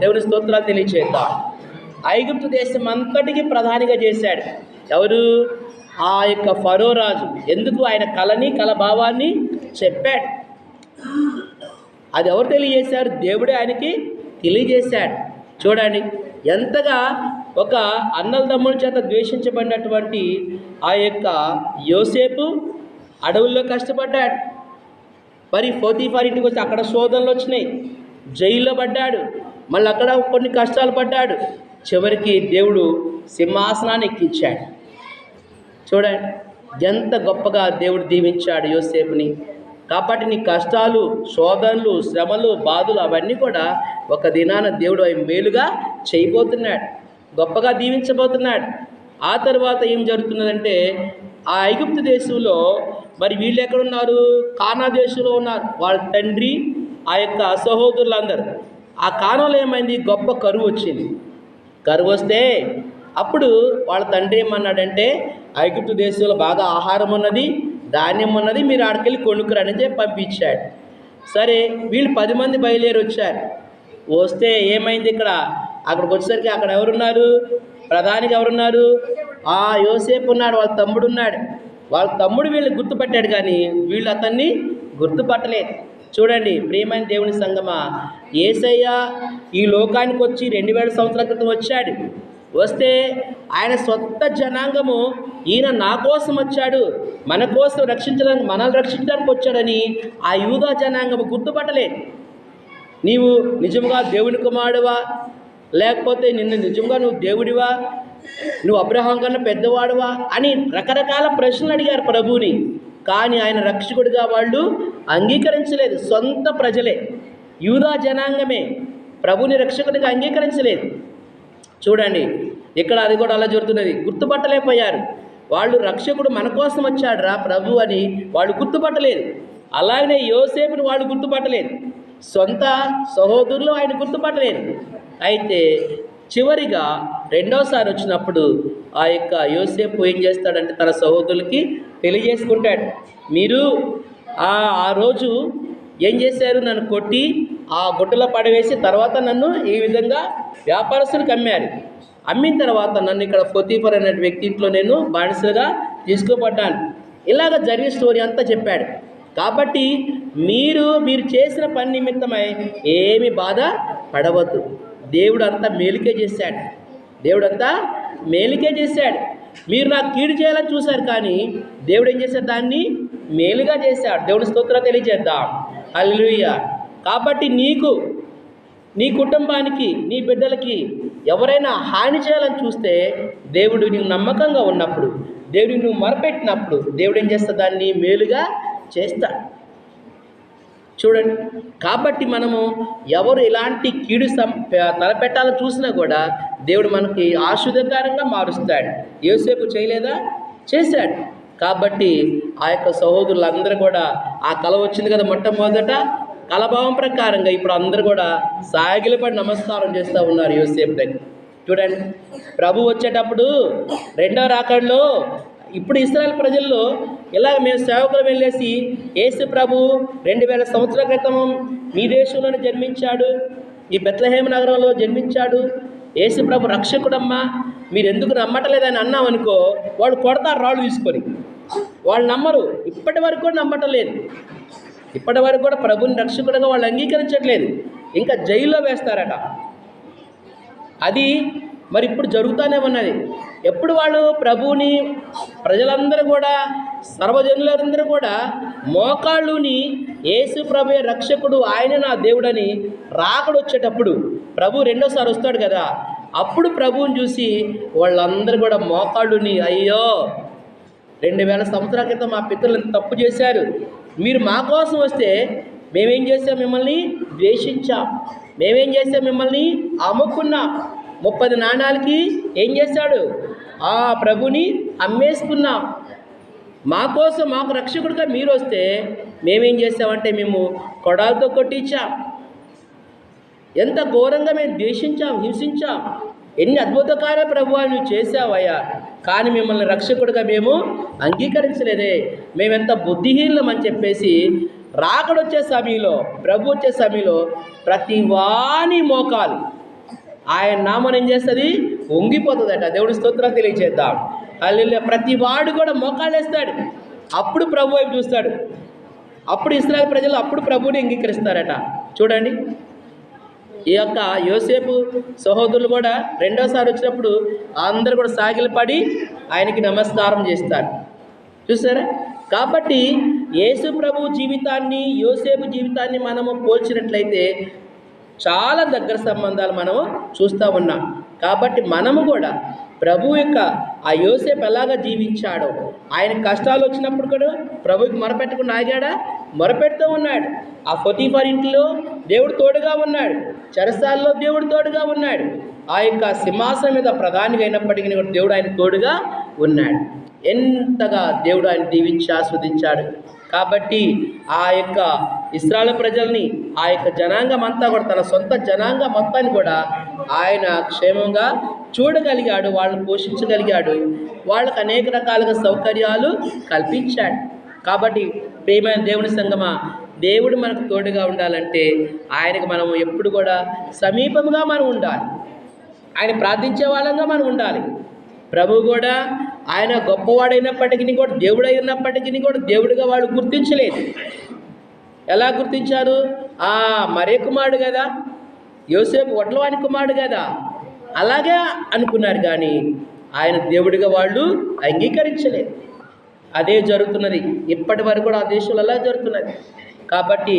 దేవుని స్తోత్రాలు తెలియచేద్దాం. ఐగుప్తు దేశం అంతటికి ప్రధానిగా చేశాడు. ఎవరు? ఆ యొక్క ఫరో రాజు. ఎందుకు ఆయన కళని కళ భావాన్ని చెప్పాడు? అది ఎవరు తెలియజేశారు? దేవుడే ఆయనకి తెలియజేశాడు. చూడండి ఎంతగా ఒక అన్నల తమ్ముల చేత ద్వేషించబడినటువంటి ఆ యొక్క యోసేపు అడవుల్లో కష్టపడ్డాడు. మరి ఫోతీఫార్ ఇంటికి వచ్చి అక్కడ శోధనలు వచ్చినాయి. జైల్లో పడ్డాడు. మళ్ళీ అక్కడ కొన్ని కష్టాలు పడ్డాడు. చివరికి దేవుడు సింహాసనాన్ని ఎక్కించాడు. చూడండి ఎంత గొప్పగా దేవుడు దీవించాడు యోసేపుని. కాబట్టి నీ కష్టాలు శోధనలు శ్రమలు బాధలు అవన్నీ కూడా ఒక దినాన దేవుడు అవి మేలుగా చేయబోతున్నాడు. గొప్పగా దీవించబోతున్నాడు. ఆ తర్వాత ఏం జరుగుతున్నదంటే ఆ ఐగుప్తు దేశంలో మరి వీళ్ళు ఎక్కడున్నారు కానా దేశంలో ఉన్నారు. వాళ్ళ తండ్రి ఆ యొక్క సహోదరులందరూ. ఆ కాలంలో ఏమైంది? గొప్ప కరువు వచ్చింది. కరువు వస్తే అప్పుడు వాళ్ళ తండ్రి ఏమన్నాడంటే ఐగుప్తు దేశంలో బాగా ఆహారం ఉన్నది ధాన్యం ఉన్నది మీరు ఆడికెళ్ళి కొనుక్కురని చెప్పి పంపించాడు. సరే వీళ్ళు పది మంది బయలుదేరి వచ్చారు. వస్తే ఏమైంది ఇక్కడ? అక్కడికి వచ్చేసరికి అక్కడ ఎవరున్నారు? ప్రధానికి ఎవరున్నారు? ఆ యోసేపు ఉన్నాడు వాళ్ళ తమ్ముడు ఉన్నాడు. వాళ్ళ తమ్ముడు వీళ్ళు గుర్తుపట్టాడు కానీ వీళ్ళు అతన్ని గుర్తుపట్టలేదు. చూడండి ప్రియమైన దేవుని సంగమా ఏసయ్య ఈ లోకానికి వచ్చి రెండు వేల సంవత్సరాల క్రితం వచ్చాడు. వస్తే ఆయన సొంత జనాంగము ఈయన నా కోసం వచ్చాడు. మన కోసం రక్షించడానికి మనల్ని రక్షించడానికి వచ్చాడని ఆ యూదా జనాంగము గుర్తుపట్టలే. నీవు నిజంగా దేవుని కుమారుడువా? లేకపోతే నిన్ను నిజంగా నువ్వు దేవుడివా? నువ్వు అబ్రహం కన్నా పెద్దవాడువా? అని రకరకాల ప్రశ్నలు అడిగారు ప్రభువుని. కానీ ఆయన రక్షకుడిగా వాళ్ళు అంగీకరించలేదు. సొంత ప్రజలే. యూదా జనాంగమే. ప్రభుని రక్షకుడిగా అంగీకరించలేదు. చూడండి ఇక్కడ అది కూడా అలా జరుగుతున్నది. గుర్తుపట్టలేకపోయారు. వాళ్ళు రక్షకుడు మన కోసం వచ్చాడు రా ప్రభు అని వాళ్ళు గుర్తుపట్టలేదు. అలాగనే యోసేపుని వాళ్ళు గుర్తుపట్టలేదు. సొంత సహోదరులు ఆయన గుర్తుపట్టలేదు. అయితే చివరిగా రెండోసారి వచ్చినప్పుడు ఆ యొక్క యోసేపు ఏం చేస్తాడంటే తన సహోదరులకి తెలియజేసుకుంటాడు. మీరు ఆ ఆ రోజు ఏం చేశారు? నన్ను కొట్టి ఆ గుట్టలో పడవేసి తర్వాత నన్ను ఈ విధంగా వ్యాపారస్తులకు అమ్మారు అమ్మిన తర్వాత నన్ను ఇక్కడ ఫోతీఫర్ అనే వ్యక్తి ఇంట్లో నేను బానిసగా తీసుకోబడ్డాను. ఇలాగ జరిగిన స్టోరీ అంతా చెప్పాడు. కాబట్టి మీరు మీరు చేసిన పని నిమిత్తమై ఏమి బాధ పడవద్దు. దేవుడు అంతా మేలుకే చేశాడు. దేవుడు అంతా మేలుకే చేశాడు. మీరు నాకు కీడు చేయాలని చూశారు కానీ దేవుడు ఏం చేశాడు? దాన్ని మేలుగా చేశాడు. దేవుడి స్తోత్ర తెలియజేద్దాం. అల్లుయ్య కాబట్టి నీకు నీ కుటుంబానికి నీ బిడ్డలకి ఎవరైనా హాని చేయాలని చూస్తే దేవుడు నీకు నమ్మకంగా ఉన్నప్పుడు దేవుడిని నువ్వు మరపెట్టినప్పుడు దేవుడు ఏం చేస్తా దాన్ని మేలుగా చేస్తాడు. చూడండి. కాబట్టి మనము ఎవరు ఎలాంటి కీడు సం తలపెట్టాలని చూసినా కూడా దేవుడు మనకి ఆశుధకారంగా మారుస్తాడు. యోసేపు చేయలేదా? చేశాడు. కాబట్టి ఆ యొక్క సహోదరులందరూ కూడా ఆ కళ వచ్చింది కదా మొట్టమొదట. కలభావం ప్రకారంగా ఇప్పుడు అందరూ కూడా సాగిలపడి నమస్కారం చేస్తూ ఉన్నారు యోసేపు దగ్గర. చూడండి. ప్రభు వచ్చేటప్పుడు రెండవ రాకడలో ఇప్పుడు ఇస్రాయల్ ప్రజల్లో ఇలాగ మేము సేవకులు వెళ్ళేసి యేసు ప్రభు రెండు వేల సంవత్సరాల క్రితం మీ దేశంలోనే జన్మించాడు ఈ బెత్లహేమ నగరంలో జన్మించాడు. యేసు ప్రభు రక్షకుడమ్మా మీరు ఎందుకు నమ్మటలేదని అన్నాం అనుకో వాడు కొడతారు రాళ్ళు తీసుకొని. వాళ్ళు నమ్మరు ఇప్పటి వరకు కూడా నమ్మటం లేదు. ఇప్పటి వరకు కూడా ప్రభుని రక్షకుడుగా వాళ్ళు అంగీకరించట్లేదు. ఇంకా జైల్లో వేస్తారట. అది మరి ఇప్పుడు జరుగుతూనే ఉన్నది. ఎప్పుడు వాళ్ళు ప్రభువుని ప్రజలందరూ కూడా సర్వజనులందరూ కూడా మోకాళ్ళుని యేసు ప్రభు రక్షకుడు ఆయన నా దేవుడని రాకడు వచ్చేటప్పుడు ప్రభు రెండోసారి వస్తాడు కదా. అప్పుడు ప్రభువుని చూసి వాళ్ళందరూ కూడా మోకాళ్ళుని అయ్యో రెండు వేల సంవత్సరాల క్రితం మా పితరులు తప్పు చేశారు. మీరు మా కోసం వస్తే మేమేం చేసాం మిమ్మల్ని ద్వేషించాం. మేమేం చేసాం మిమ్మల్ని అమ్ముకున్నాం. ముప్పది నాణాలకి ఏం చేశాడు ఆ ప్రభుని అమ్మేసుకున్నాం. మా కోసం మాకు రక్షకుడిగా మీరు వస్తే మేమేం చేసామంటే మేము కొడాలతో కొట్టించాం. ఎంత ఘోరంగా మేము ద్వేషించాం హింసించాం. ఎన్ని అద్భుత కార్య ప్రభు నువ్వు చేసావయ్యా కానీ మిమ్మల్ని రక్షకుడిగా మేము అంగీకరించలేదే. మేమెంత బుద్ధిహీనం అని చెప్పేసి రాకడొచ్చే సమయంలో ప్రభు వచ్చే సమయంలో ప్రతి వాని మోకాలు ఆయన నామం ఏం చేస్తుంది? వంగిపోతుందట. దేవుడి స్తోత్రాలు తెలియజేద్దాం అల్లు ప్రతి వాడు కూడా మోకాళ్ళేస్తాడు అప్పుడు ప్రభు వైపు చూస్తాడు. అప్పుడు ఇస్రాయల్ ప్రజలు అప్పుడు ప్రభువుని అంగీకరిస్తారట. చూడండి. ఈ యొక్క యోసేపు సహోదరులు కూడా రెండోసారి వచ్చినప్పుడు అందరూ కూడా సాగిలపడి ఆయనకి నమస్కారం చేస్తారు. చూసారా? కాబట్టి యేసు ప్రభు జీవితాన్ని యోసేపు జీవితాన్ని మనము పోల్చినట్లయితే చాలా దగ్గర సంబంధాలు మనము చూస్తూ ఉన్నాం. కాబట్టి మనము కూడా ప్రభు యొక్క ఆ యోసేపు ఎలాగా జీవించాడో ఆయన కష్టాలు వచ్చినప్పుడు కూడా ప్రభుకి మొరపెట్టకుండా ఆగాడా? మొరపెడుతూ ఉన్నాడు. ఆ ఫొతీఫర్ ఇంట్లో దేవుడు తోడుగా ఉన్నాడు. చెరసాల్లో దేవుడు తోడుగా ఉన్నాడు. ఆ యొక్క సింహాసనం మీద ప్రధానిగా అయినప్పటికీ కూడా దేవుడు ఆయన తోడుగా ఉన్నాడు. ఎంతగా దేవుడు ఆయన దీవించి ఆస్వాదించాడు. కాబట్టి ఆ యొక్క ఇస్రాయల్ ప్రజల్ని ఆ యొక్క జనాంగం అంతా కూడా తన సొంత జనాంగం మొత్తాన్ని కూడా ఆయన క్షేమంగా చూడగలిగాడు వాళ్ళని పోషించగలిగాడు. వాళ్ళకు అనేక రకాలుగా సౌకర్యాలు కల్పించాడు. కాబట్టి ప్రేమైన దేవుని సంగమా దేవుడు మనకు తోడుగా ఉండాలంటే ఆయనకు మనం ఎప్పుడు కూడా సమీపంగా మనం ఉండాలి. ఆయన ప్రార్థించే వాళ్ళంగా మనం ఉండాలి. ప్రభు కూడా ఆయన గొప్పవాడైనప్పటికీ కూడా దేవుడై ఉన్నప్పటికీ కూడా దేవుడిగా వాళ్ళు గుర్తించలేదు. ఎలా గుర్తించారు? ఆ మరే కుమారుడు కదా యోసేపు వడ్లవాణి కుమారుడు కదా. అలాగే అనుకున్నారు కానీ ఆయన దేవుడిగా వాళ్ళు అంగీకరించలేదు. అదే జరుగుతున్నది. ఇప్పటి వరకు కూడా ఆ దేశంలో అలా జరుగుతున్నది. కాబట్టి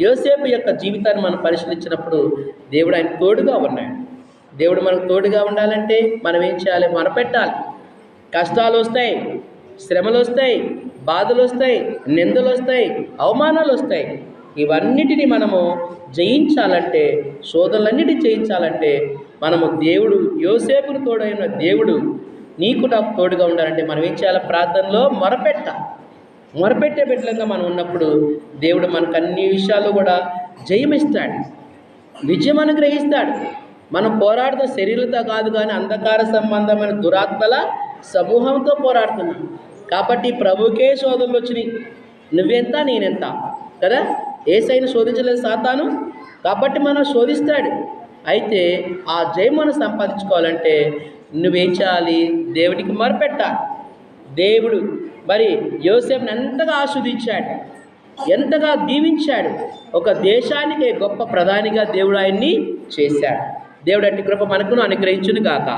యోసేపు యొక్క జీవితాన్ని మనం పరిశీలించినప్పుడు దేవుడు ఆయన తోడుగా ఉన్నాడు. దేవుడు మనకు తోడుగా ఉండాలంటే మనం ఏం చేయాలి? మొరపెట్టాలి కష్టాలు వస్తాయి శ్రమలు వస్తాయి బాధలు వస్తాయి నిందలు వస్తాయి అవమానాలు వస్తాయి. ఇవన్నిటిని మనము జయించాలంటే శోధనలన్నిటి జయించాలంటే మనము దేవుడు యోసేపుకు తోడైన దేవుడు నీకు నాకు తోడుగా ఉండాలంటే మనం ఏం చేయాలి? ప్రార్థనలో మొరపెట్ట మొరపెట్టే బిడ్డలంగా మనం ఉన్నప్పుడు దేవుడు మనకు అన్ని విషయాలు కూడా జయమిస్తాడు. విజయం అనుగ్రహిస్తాడు. మనం పోరాడుతున్న శరీరంతో కాదు కానీ అంధకార సంబంధమైన దురాత్మల సమూహంతో పోరాడుతున్నాం. కాబట్టి ప్రభుకే శోధనలు వచ్చినాయి. నువ్వెంత నేనెంత? కదా? ఏసైనా శోధించలేదు సాతాను కాబట్టి మనం శోధిస్తాడు. అయితే ఆ జయం మనం సంపాదించుకోవాలంటే నువ్వేం చేయాలి? దేవుడికి మొరపెట్టాలి దేవుడు మరి యోసేపుని ఎంతగా ఆస్వాదించాడు? ఎంతగా దీవించాడు? ఒక దేశానికి గొప్ప ప్రధానిగా దేవుడు ఆయన్ని చేశాడు. దేవుడు అట్టి కృప మనకును అనుగ్రహించును గాక.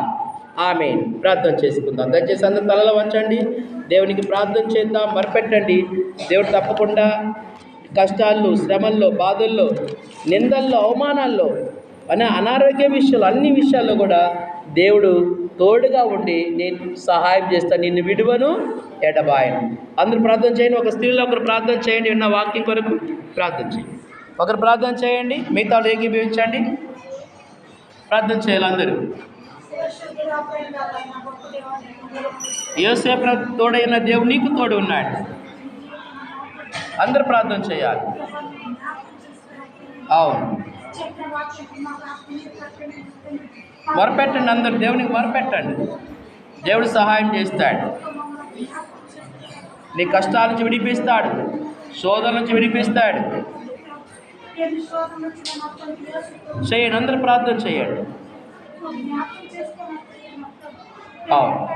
ఆమె ప్రార్థన చేసుకుందాం. దయచేసి అందరు తలలో వంచండి. దేవునికి ప్రార్థన చేద్దాం. మరపెట్టండి. దేవుడు తప్పకుండా కష్టాల్లో శ్రమల్లో బాధల్లో నిందల్లో అవమానాల్లో అనే అనారోగ్య విషయాలు అన్ని విషయాల్లో కూడా దేవుడు తోడుగా ఉండి నేను సహాయం చేస్తాను నిన్ను విడువను ఎడబాయను. అందరూ ప్రార్థన చేయండి ఒక స్త్రీలో ఒకరు ప్రార్థన చేయండి విన్న వాక్యం కొరకు ప్రార్థన చేయండి. ఒకరు ప్రార్థన చేయండి మిగతా ఏకీభవించండి. ప్రార్థన చేయాలి అందరూ. యోసేపు తోడైన దేవుడు నీకు తోడు ఉన్నాడు. అందరు ప్రార్థన చేయాలి. అవును. మొరపెట్టండి అందరు దేవునికి మొరపెట్టండి దేవుడు సహాయం చేస్తాడు. నీ కష్టాల నుంచి విడిపిస్తాడు. శోధన నుంచి విడిపిస్తాడు. చేయండి అందరు ప్రార్థన చేయండి. అవును.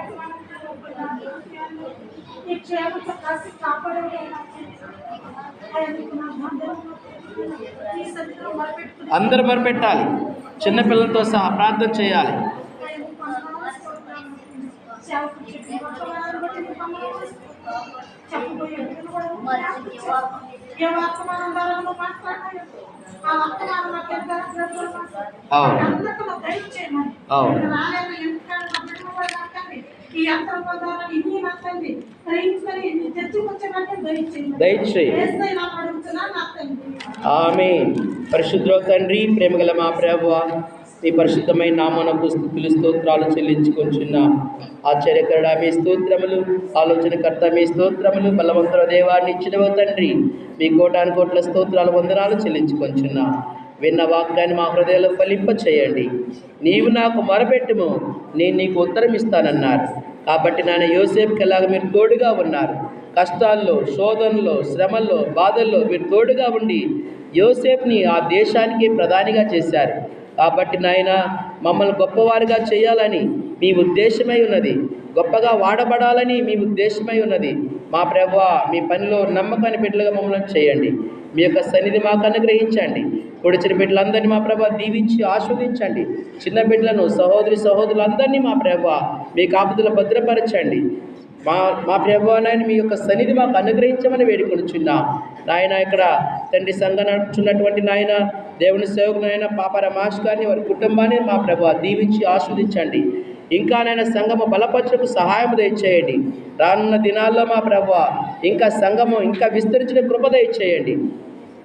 అందరు మరపెట్టాలి. చిన్నపిల్లలతో సహా ప్రార్థన చేయాలి. అవును. అవును. ఈ యంత్రం ద్వారా ఇన్ని దయచేయి ఆమె పరిశుద్ధ తండ్రి. ప్రేమగల మా ప్రభువ నీ పరిశుద్ధమైన నామనకు స్థుతులు స్తోత్రాలు చెల్లించుకొంచున్న ఆశ్చర్యకరుడ మీ స్తోత్రములు ఆలోచనకర్త మీ స్తోత్రములు బలవంతుల దేవాన్ని ఇచ్చినవ తండ్రి. మీ కోటాను కోట్ల స్తోత్రాలు వందనాలు చెల్లించుకొంచున్నా విన్న వాక్యాన్ని మా హృదయంలో ఫలింప చేయండి నీవు నాకు మొరపెట్టుము నేను నీకు ఉత్తరం ఇస్తానన్నారు కాబట్టి నాయన యోసేపుకి ఎలాగ మీరు తోడుగా ఉన్నారు? కష్టాల్లో శోధనలో శ్రమల్లో బాధల్లో మీరు తోడుగా ఉండి యోసేపుని ఆ దేశానికి ప్రధానిగా చేశారు. కాబట్టి నాయన మమ్మల్ని గొప్పవారిగా చేయాలని మీ ఉద్దేశమై ఉన్నది. గొప్పగా వాడబడాలని మీ ఉద్దేశమై ఉన్నది. మా ప్రభా మీ పనిలో నమ్మకాన్ని బిడ్డలుగా మమ్మల్ని చేయండి. మీ యొక్క సన్నిధి మాకు అనుగ్రహించండి. పొడిచిన బిడ్డలందరినీ మా ప్రభా దీవించి ఆస్వాదించండి. చిన్న బిడ్డలను సహోదరి సహోదరులందరినీ మా ప్రభా మీ కాపుదలు భద్రపరచండి. మా మా ప్రభావాన్ని మీ యొక్క సన్నిధి మాకు అనుగ్రహించమని వేడుకొనుచున్నాం. నాయన ఇక్కడ తండ్రి సంఘ నడుచున్నటువంటి నాయన దేవుని సేవకు నాయన పాప రమాష్ గారిని వారి కుటుంబాన్ని మా ప్రభు దీవించి ఆస్వాదించండి. ఇంకా నాయన సంఘము బలపరచకు సహాయం దయచేయండి. రానున్న దినాల్లో మా ప్రభు ఇంకా సంఘము ఇంకా విస్తరించిన కృప దయచేయండి.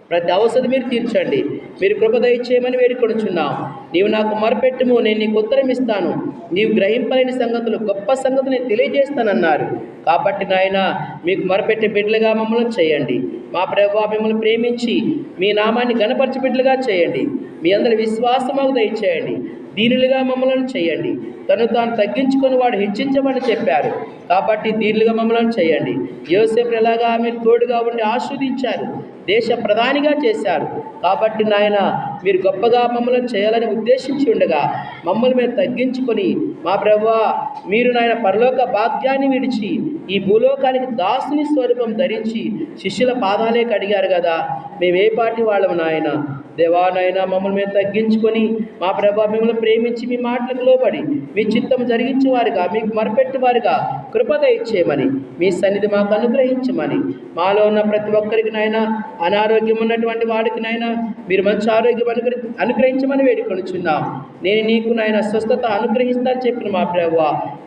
ప్రతి అవసరం మీరు తీర్చండి. మీరు కృప దయచేయమని వేడుకొనుచున్నాం. నీవు నాకు మరపెట్టుము నేను నీకు ఉత్తరం ఇస్తాను. నీవు గ్రహింపలేని సంగతులు గొప్ప సంగతులు నేను తెలియజేస్తానన్నారు. కాబట్టి నాయన మీకు మరపెట్టే బిడ్డలుగా మమ్మల్ని చేయండి. మా ప్రభు మిమ్మల్ని ప్రేమించి మీ నామాన్ని గణపరిచి బిడ్డలుగా చేయండి. మీ అందరి విశ్వాసమాకు దయచేయండి. దీనిలుగా మమ్మలను చేయండి. తను తాను తగ్గించుకొని వాడు హెచ్చించమని చెప్పారు. కాబట్టి దీనిలుగా మమ్మలను చేయండి. యోసేపు ఎలాగా ఆమె తోడుగా ఉండి ఆస్వాదించారు దేశ ప్రధానిగా చేశారు. కాబట్టి నాయన మీరు గొప్పగా మమ్మల్ని చేయాలని ఉద్దేశించి ఉండగా మమ్మల్ని మేము తగ్గించుకొని మా ప్రభా మీరు నాయన పరలోక భాగ్యాన్ని విడిచి ఈ భూలోకానికి దాసుని స్వరూపం ధరించి శిష్యుల పాదాలే కడిగారు కదా. మేము ఏ పాటి వాళ్ళము నాయన? దేవా నాయన మమ్మల్ని మేము తగ్గించుకొని మా ప్రభా మిమ్మల్ని ప్రేమించి మీ మాటలకు లోబడి మీ చిత్తం జరిగించేవారుగా మీకు మరపెట్టేవారుగా. కృపద ఇచ్చేయమని. మీ సన్నిధి మాకు అనుగ్రహించమని. మాలో ఉన్న ప్రతి ఒక్కరికి నాయన అనారోగ్యం ఉన్నటువంటి వాడికి నాయన మీరు మంచి ఆరోగ్యం అనుగ్ర అనుగ్రహించమని వేడుకొనుచున్నాం. నేను నీకు నాయన స్వస్థత అనుగ్రహిస్తానని చెప్పిన మా ప్రభు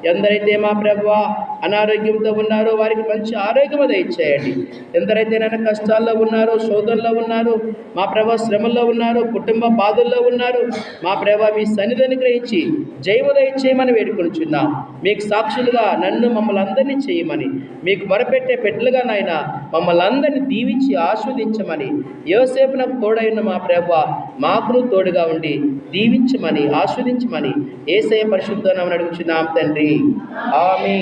ఎందరైతే మా ప్రభు అనారోగ్యంతో ఉన్నారో వారికి మంచి ఆరోగ్యం దయచేయండి. ఎందరైతే నైనా కష్టాల్లో ఉన్నారో శోధనలో ఉన్నారో మా ప్రభా శ్రమల్లో ఉన్నారో కుటుంబ బాధల్లో ఉన్నారు మా ప్రభా మీ సన్నిధిని గ్రహించి జయముదయ దయచేయమని వేడుకొనిచున్నాం. మీకు సాక్షులుగా నన్ను మమ్మల్ని అందరినీ చేయమని. మీకు మొరపెట్టే పెట్లుగా నాయన మమ్మల్ని అందరినీ దీవించి ఆస్వాదించమని యోసేపు నాకు తోడైన మా ప్రభు మాకును తోడుగా ఉండి దీవించమని ఆస్వాదించమని ఏసయ పరిశుద్ధ నామని అడుగుచున్నాం తండ్రి. ఆమె